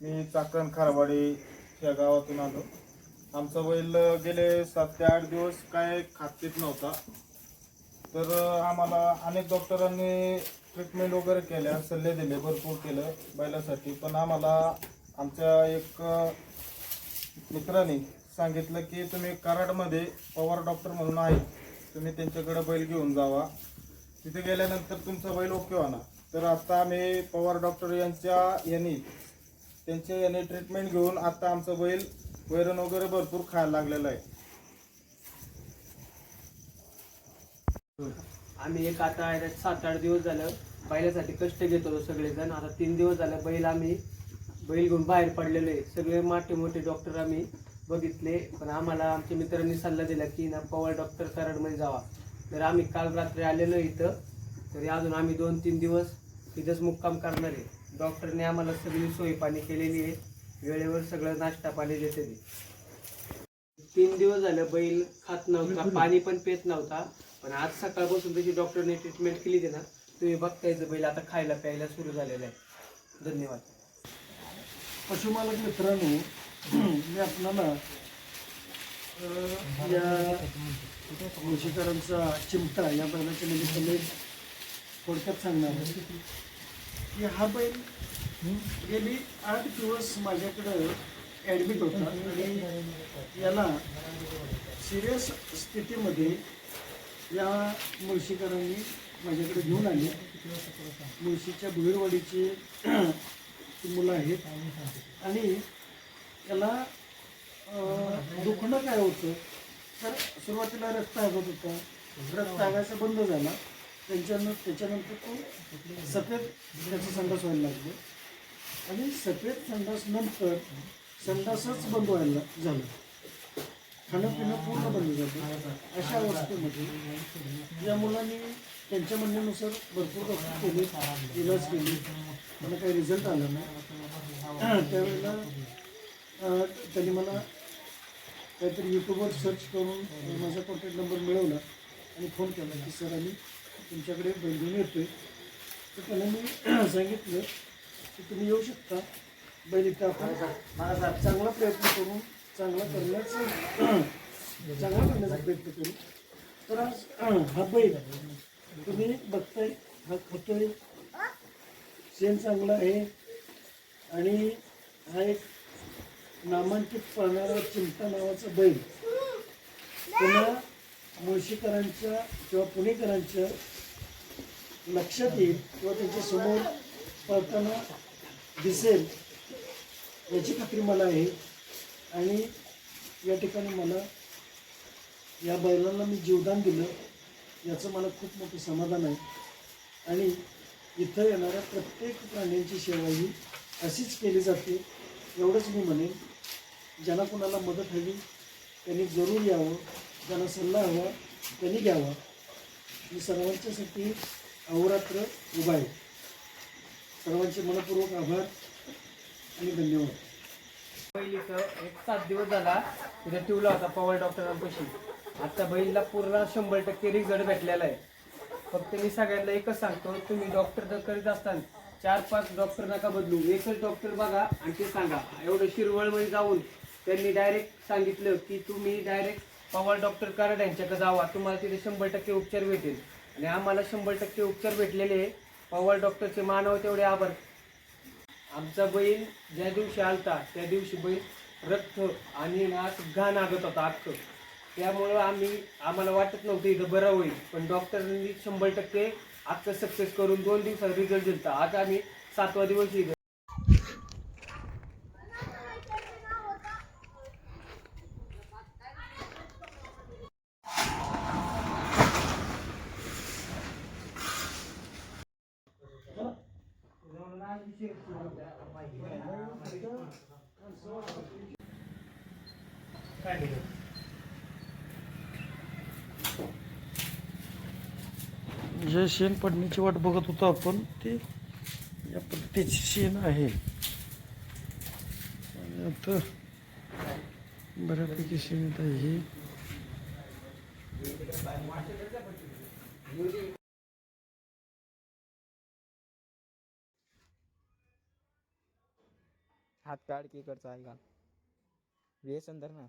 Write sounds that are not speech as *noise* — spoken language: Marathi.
मी चाकण खारवाडी या गावातून आलो. आमचा बैल गेले सात ते आठ दिवस काय खातीत नव्हता. तर आम्हाला अनेक डॉक्टरांनी ट्रीटमेंट वगैरे केल्या सल्ले दिले भरपूर केलं बैलासाठी. पण आम्हाला आमच्या एक मित्राने सांगितलं की तुम्ही कराडमध्ये पवार डॉक्टर म्हणून आहे तुम्ही त्यांच्याकडे बैल घेऊन जावा. तिथे गेल्यानंतर तुमचा बैल ओके होणार. तर आता आम्ही पवार डॉक्टर यांच्या यांनी त्यांच्या याने ट्रीटमेंट घेऊन आता आमचा बैल वैरण वगैरे भरपूर खायला लागलेला आहे. आम्ही एक आता आहे सात आठ दिवस झालं बैलासाठी कष्ट घेत होतो सगळेजण. आता तीन दिवस झालं बैल आम्ही बैल घेऊन बाहेर पडलेलो आहे. सगळे मोठे मोठे डॉक्टर आम्ही बघितले पण आम्हाला आमच्या मित्रांनी सल्ला दिला की ना पवार डॉक्टर कराडमध्ये जावा. तर आम्ही काल रात्री आलेलो इथं तरी अजून आम्ही दोन तीन दिवस तिथेच मुक्काम करणार आहे. डॉक्टरने आम्हाला सगळी सोय पाणी केलेली आहे. वेळेवर सगळं नाश्ता पाणी देते तीन दिवस झालं बैल खात नव्हता पाणी पण पेत नव्हता. पण आज सकाळपासून त्याची डॉक्टरने ट्रीटमेंट केली ते ना तुम्ही बघतायचं बैल आता खायला प्यायला सुरू झालेलं आहे धन्यवाद. पशुमालक मित्रांनो *clears throat* मी आपल्याला या मुशीकरांचा चिमटा या बैलाच्या निमित्ताने थोडक्यात सांगणार की हा बैल गेली आठ दिवस माझ्याकडं ॲडमिट होता. आणि याला सिरियस स्थितीमध्ये या मुळशीकरांनी माझ्याकडे घेऊन आले. मुळशीच्या भुईरवाडीची *clears throat* मुलं आहेत. आणि याला दुखणं काय होतं? तर सुरुवातीला रक्त हागत होता. रक्त आगायचा बंद झाला. त्यांच्यानं त्याच्यानंतर तो सफेद त्याचा संडास व्हायला लागलो. आणि सफेद संडास नंतर संडासच बंद व्हायला झालं. खाणं पिणं पूर्ण बंद झालं. अशा अवस्थेमध्ये या मुलांनी त्यांच्या म्हणण्यानुसार भरपूर डॉक्टर केले इलाज केले. मला काही रिझल्ट आला नाही. *clears throat* त्यावेळेला त्यांनी मला काहीतरी यूट्यूबवर सर्च करून माझा कॉन्टॅक्ट नंबर मिळवला आणि फोन केला की सर आम्ही तुमच्याकडे बैल घेऊन येतोय तर त्यांना मी *clears throat* सांगितलं की तुम्ही येऊ शकता. बैल इथं आपण चांगला प्रयत्न करून चांगला करण्याचा *clears throat* चांगला करण्याचा प्रयत्न करू. तर आज *clears throat* हा बैल तुम्ही बघताय हा खातोय. शेण चांगला आहे. आणि हा एक नामांकित पळणारा चिमटा नावाचा बैल. पुन्हा मुळशीकरांच्या किंवा पुणेकरांच्या लक्षात येईल किंवा त्यांच्यासमोर पळताना दिसेल याची खात्री मला आहे. आणि या ठिकाणी मला या बैलांना मी जीवदान दिलं याचं मला खूप मोठं समाधान आहे. आणि इथं येणाऱ्या प्रत्येक प्राण्यांची सेवा ही अशीच केली जाते एवढंच मी म्हणेन. ज्यांना कोणाला मदत हवी त्यांनी जरूर यावं. ज्यांना सल्ला हवा त्यांनी घ्यावा. मी सर्वांच्यासाठी अहोरात्र उभा आहे सर्वांचे मनपूर्वक आभार आणि धन्यवाद. बैलीचं एक सात दिवस झाला तिथे ठेवला होता पवार डॉक्टरांपाशी. आता बैलला पूर्ण शंभर टक्के रिझल्ट भेटलेला आहे. फक्त मी सगळ्यांना एकच सांगतो तुम्ही डॉक्टर जर करीत असताना चार पाच डॉक्टर नका बदलू. एकच डॉक्टर बघा आणि ते सांगा. एवढं शिरवळमध्ये जाऊन त्यांनी डायरेक्ट सांगितलं की तुम्ही डायरेक्ट पवार डॉक्टर कराड यांच्याकडे जावा. तुम्हाला तिथे शंभर टक्के उपचार भेटेल. आणि आम्हाला शंभर टक्के उपचार भेटलेले पवार डॉक्टरचे मानव तेवढे आभार. आमचा बैल ज्या दिवशी आलता त्या दिवशी बैल रक्त आणि नाक घाण आगत होता अख्खं त्यामुळं आम्ही आम्हाला वाटत नव्हतं इथं बरं होईल. पण डॉक्टरांनी शंभर टक्के आजचं सक्सेस करून दोन दिवसात रिझल्ट दिला आज आम्ही सातवा दिवस इथं. जे शेण पडण्याची वाट बघत होतो आपण ते या पद्धतीचे शेण आहे. आणि आता बऱ्यापैकी शेण येत आहे हात काढ की इकडचा आहे का व्यसन धर ना